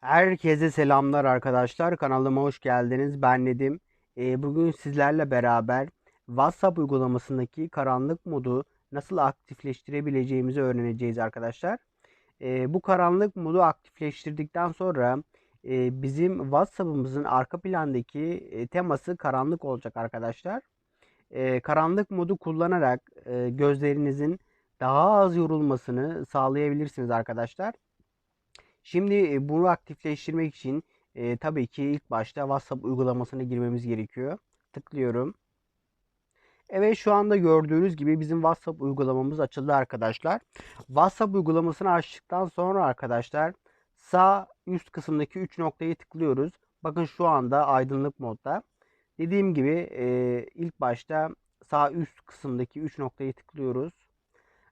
Herkese selamlar arkadaşlar. Kanalıma hoş geldiniz. Ben Nedim. Ee, bugün sizlerle beraber WhatsApp uygulamasındaki karanlık modu nasıl aktifleştirebileceğimizi öğreneceğiz arkadaşlar. Ee, bu karanlık modu aktifleştirdikten sonra e, bizim WhatsApp'ımızın arka plandaki e, teması karanlık olacak arkadaşlar. Ee, karanlık modu kullanarak e, gözlerinizin daha az yorulmasını sağlayabilirsiniz arkadaşlar. Şimdi e, bunu aktifleştirmek için e, tabii ki ilk başta WhatsApp uygulamasına girmemiz gerekiyor. Tıklıyorum. Evet şu anda gördüğünüz gibi bizim WhatsApp uygulamamız açıldı arkadaşlar. WhatsApp uygulamasını açtıktan sonra arkadaşlar sağ üst kısımdaki 3 noktayı tıklıyoruz. Bakın şu anda aydınlık modda. Dediğim gibi e, ilk başta sağ üst kısımdaki 3 noktayı tıklıyoruz.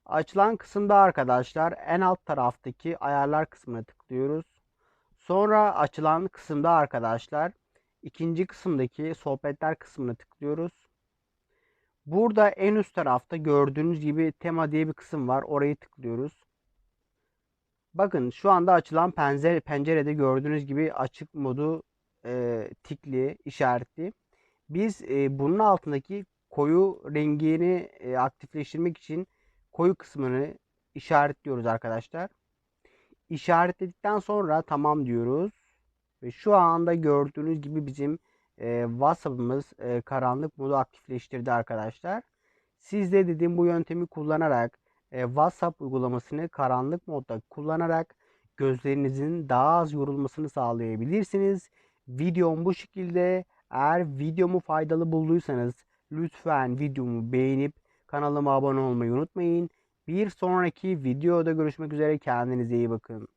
Açılan kısımda arkadaşlar en alt taraftaki ayarlar kısmına tıklıyoruz. Sonra açılan kısımda arkadaşlar ikinci kısımdaki sohbetler kısmına tıklıyoruz. Burada en üst tarafta gördüğünüz gibi tema diye bir kısım var. Orayı tıklıyoruz. Bakın şu anda açılan pencere, pencerede gördüğünüz gibi açık modu e, tikli, işaretli. Biz e, bunun altındaki koyu rengini e, aktifleştirmek için koyu kısmını işaretliyoruz arkadaşlar. İşaretledikten sonra tamam diyoruz. Ve şu anda gördüğünüz gibi bizim e, WhatsApp'ımız e, karanlık modu aktifleştirdi arkadaşlar. Siz de dediğim bu yöntemi kullanarak e, WhatsApp uygulamasını karanlık modda kullanarak gözlerinizin daha az yorulmasını sağlayabilirsiniz. Videom bu şekilde. Eğer videomu faydalı bulduysanız lütfen videomu beğenip kanalıma abone olmayı unutmayın. Bir sonraki videoda görüşmek üzere. Kendinize iyi bakın.